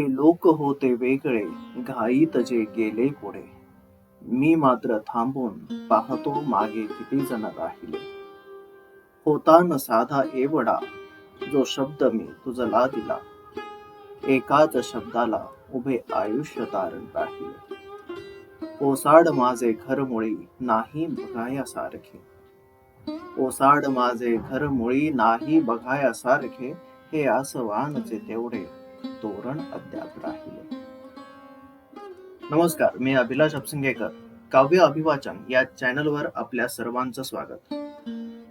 ते लोक होते वेगळे घाईत जे गेले पुढे. मी मात्र थांबून पाहतो मागे किती जण राहिले. होता न साधा एवढा जो शब्द मी तुझला दिला. एकाच शब्दाला उभे आयुष्य तारण राहिले. ओसाड माझे घर मुळी नाही बघाया सारखे ओसाड माझे घर मुळी नाही बघाया सारखे हे आसवानचे तेवढे. तोरण अद्याप राहिले. नमस्कार मी अभिलाष अपसिंगेकर काव्य अभिवाचन या चॅनलवर आपल्या सर्वांचं स्वागत.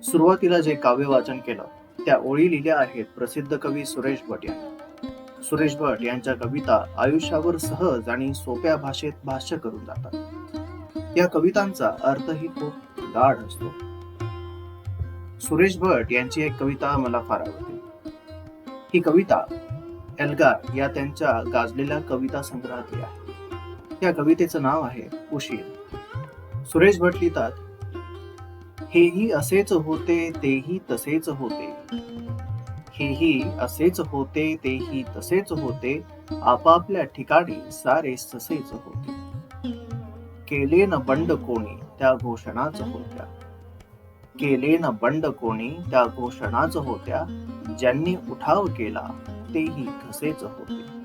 सुरुवातीला जे काव्य वाचन केलं त्या ओळी लिहिल्या आहेत प्रसिद्ध कवी सुरेश भट यांनी. सुरेश भट यांच्या कविता आयुष्यावर सहज आणि सोप्या भाषेत भाष्य करून जातात. या कवितांचा अर्थही खूप गाढ असतो. सुरेश भट यांची एक कविता मला फार आवडते. ही कविता एल्गार या त्यांच्या गाजलेल्या कविता संग्रहातली आहे या कवितेचं नाव आहे उशीर. सुरेश भट लिहितात हेही असेच होते तेही तसेच होते. हेही असेच होते तेही तसेच होते. आपापल्या ठिकाणी सारे ससेच होते. केले न बंड कोणी त्या घोषणाच होत्या. केले न बंड कोणी त्या घोषणाच होत्या. ज्यांनी उठाव केला तेही कसेच होते.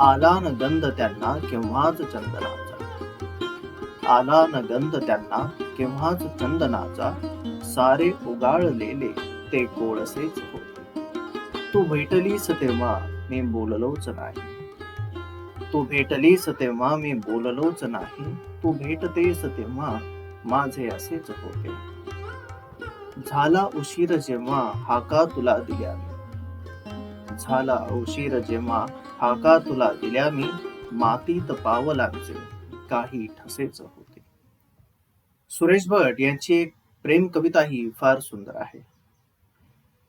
आला न गंध त्यांना केव्हाच चंदनाचा. आला न गंध त्यांना केव्हाच चंदनाचा. सारे उगाळलेले ते कोळसेच होते. तू भेटलीस तेव्हा मी बोललोच नाही. तू भेटलीस तेव्हा मी बोललोच नाही. तू भेटतेस तेव्हा माझे असेच होते. झाला उशीर जेव्हा हाका तुला दिल्या मी झाला उशीर जेव्हा हाका तुला दिल्या मी मातीत पावलांचे काही ठसेच होते. सुरेश भट यांची एक प्रेम कविता ही फार सुंदर आहे.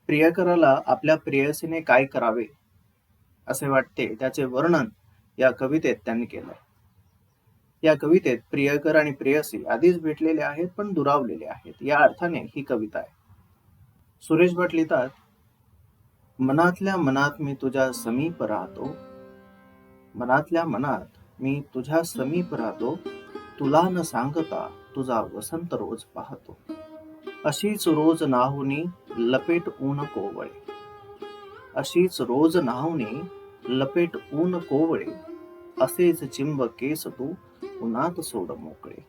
प्रियकराला आपल्या प्रेयसीने काय करावे असे वाटते त्याचे वर्णन या कवितेत त्यांनी केलंय. या कवितेत प्रियकर आणि प्रेयसी आधीच भेटलेले आहेत पण दुरावलेले आहेत. या अर्थाने ही कविता आहे. सुरेश भट लिहितात मनातल्या मनात मी तुझ्या समीप राहतो. मनातल्या मनात मी तुझ्या समीप राहतो. तुला न सांगता तुझा वसंत रोज पाहतो. अशीच रोज नाहुनी लपेट ऊन कोवळे. अशीच रोज नाहुनी लपेट ऊन कोवळे. असेच चिंब केस तू उन्हात सोड मोकळे.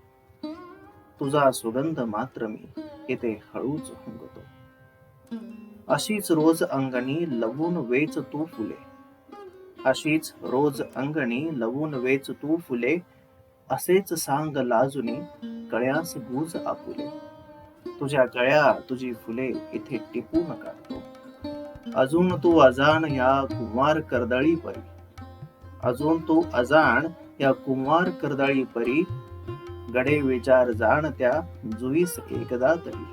तुझा सुगंध मात्र मी येथे हळूच हुंगतो. अशीच रोज अंगणी लवून वेच तू फुले. अशीच रोज अंगणी लवून वेच तू फुले. असेच सांग लाजुनी कळ्यास गुज आपुले. तुझ्या कळ्या तुझी फुले इथे टिपून काढतो अजून तू अजाण या कुमार कर्दळी परी. अजून तू अजाण या कुमार कर्दळी परी. गडे विचार जाण त्या जुईस एकदा तरी.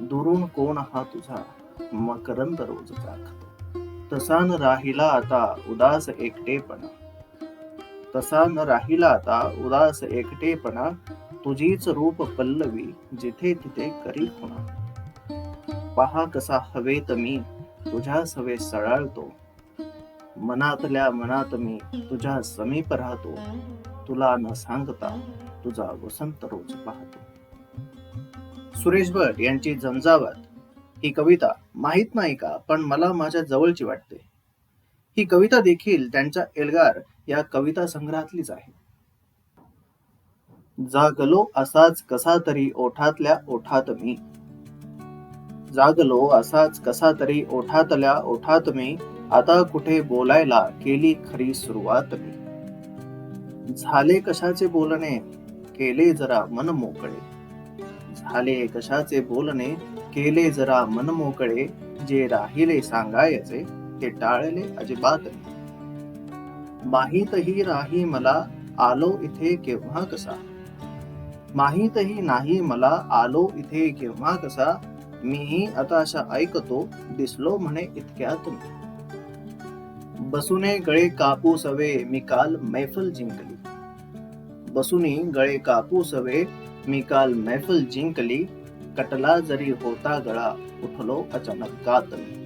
दुरून कोण हा तुझा? मकरंद रोज चाखतो तसा न राहिला आता उदास एकटेपणा. तसा न राहिला आता उदास एकटेपणा. तुझीच रूप पल्लवी जिथे तिथे करी खुणा. पहा कसा हवेत मी तुझ्या सवे सळाळतो. मनातल्या मनात मी तुझ्या समीप राहतो. तुला न सांगता तुझा वसंत रोज पाहतो. सुरेश भट यांची झंझावत ही कविता माहीत नाही का पण मला माझ्या जवळची वाटते. ही कविता देखील त्यांच्या एल्गार या कविता संग्रहातलीच आहे. जागलो असाच कसा तरी ओठातल्या ओठात मी. जागलो असाच कसा तरी ओठातल्या ओठात मी. आता कुठे बोलायला केली खरी सुरुवात मी. झाले कशाचे बोलणे केले जरा मन मोकळे. झाले कशाचे बोलणे केले जरा मन मोकळे जे राहिले सांगायचे ते टाळले अजिबात माहीतही राही मला आलो इथे केव्हा कसा? माहीतही नाही मला आलो इथे केव्हा कसा? मीही आता अशा ऐकतो दिसलो म्हणे इतक्यात मी. बसुने गळे कापूस हवे मी काल मैफल जिंकली. बसुनी गळे कापूस हवे मी काल मैफल जिंकली कटला जरी होता गळा उठलो अचानक गात. मी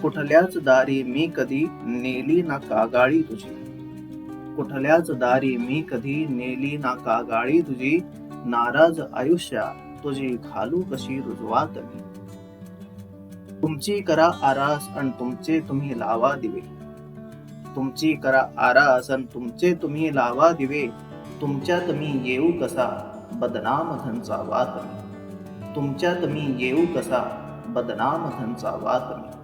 कुठल्याच दारी मी कधी नेली ना कागाळी तुझी. कुठल्याच दारी मी कधी नेली ना कागाळी तुझी नाराज आयुष्या तुझी घालू कशी रुजवात मी. तुमची करा आरास आणि तुमचे तुम्ही लावा दिवे. तुमची करा आरास आणि तुमचे तुम्ही लावा दिवे. तुमच्यात मी येऊ कसा? बदनाम धनचा वात मी. तुमच्यात मी येऊ कसा? बदनाम धनचा वात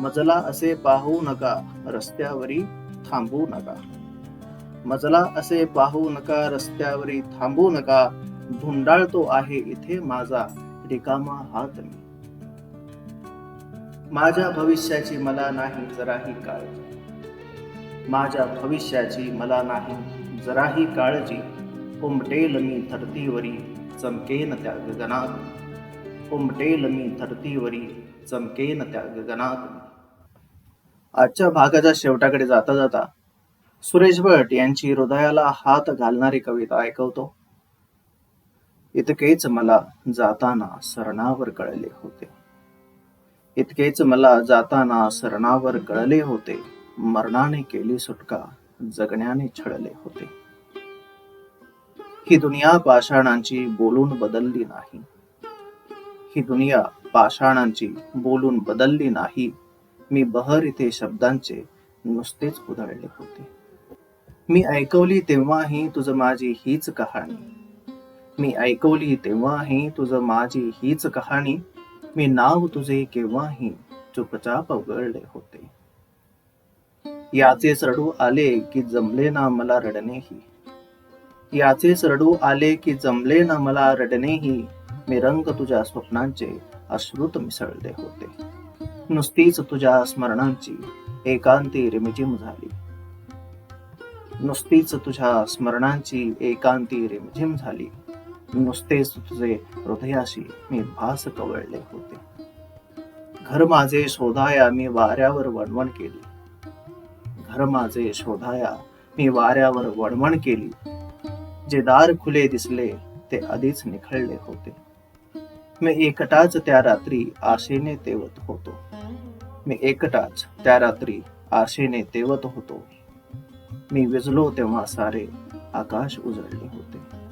मजला असे पाहू नका रस्त्यावरी थांबू नका. मजला असे पाहू नका रस्त्यावरी थांबू नका. धुंडाळतो आहे इथे माझा रिकामा हात मी. माझ्या भविष्याची मला नाही जराही काळजी. माझ्या भविष्याची मला नाही जराही काळजी उमटेल मी धरतीवरी चमकेन त्या गगनात. उमटेल मी धरतीवरी चमकेन त्या गगनात. आजच्या भागाच्या शेवटाकडे जाता जाता सुरेश भट यांची हृदयाला हात घालणारी कविता ऐकवतो. इतकेच मला जाताना सरणावर कळले होते. इतकेच मला जाताना सरणावर कळले होते. मरणाने केली सुटका जगण्याने छळले होते. ही दुनिया पाषाणांची बोलून बदलली नाही. ही दुनिया पाषाणांची बोलून बदलली नाही. मी बहर इथे शब्दांचे नुसतेच उधळले होते. मी ऐकवली तेव्हाही तुझ माझी हीच कहाणी. मी ऐकवली तेव्हाही तुझ माझी हीच कहाणी. मी नाव तुझे केव्हाही चुपचाप वगळले होते. याचेच रडू आले की जमले ना मला रडणेही. याचेच रडू आले की जमले ना मला रडणेही. मी रंग तुझ्या स्वप्नांचे अश्रुत मिसळले होते. नुसतीच तुझ्या स्मरणांची एकांती रिमझिम झाली. नुसतीच तुझ्या स्मरणांची एकांती रिमझिम झाली. नुसतेच तुझे हृदयाशी मी भास कवळले होते. घर माझे शोधाया मी वाऱ्यावर वणवण केली. धर्माचे शोधाया मी वाऱ्यावर वणवण केली. जे दार खुले दिसले ते आधीच निखळले होते. मी एकटाच त्या रात्री आशेने तेवत होतो. मी एकटाच त्या रात्री आशेने तेवत होतो. मी विजलो तेव्हा सारे आकाश उजळले होते.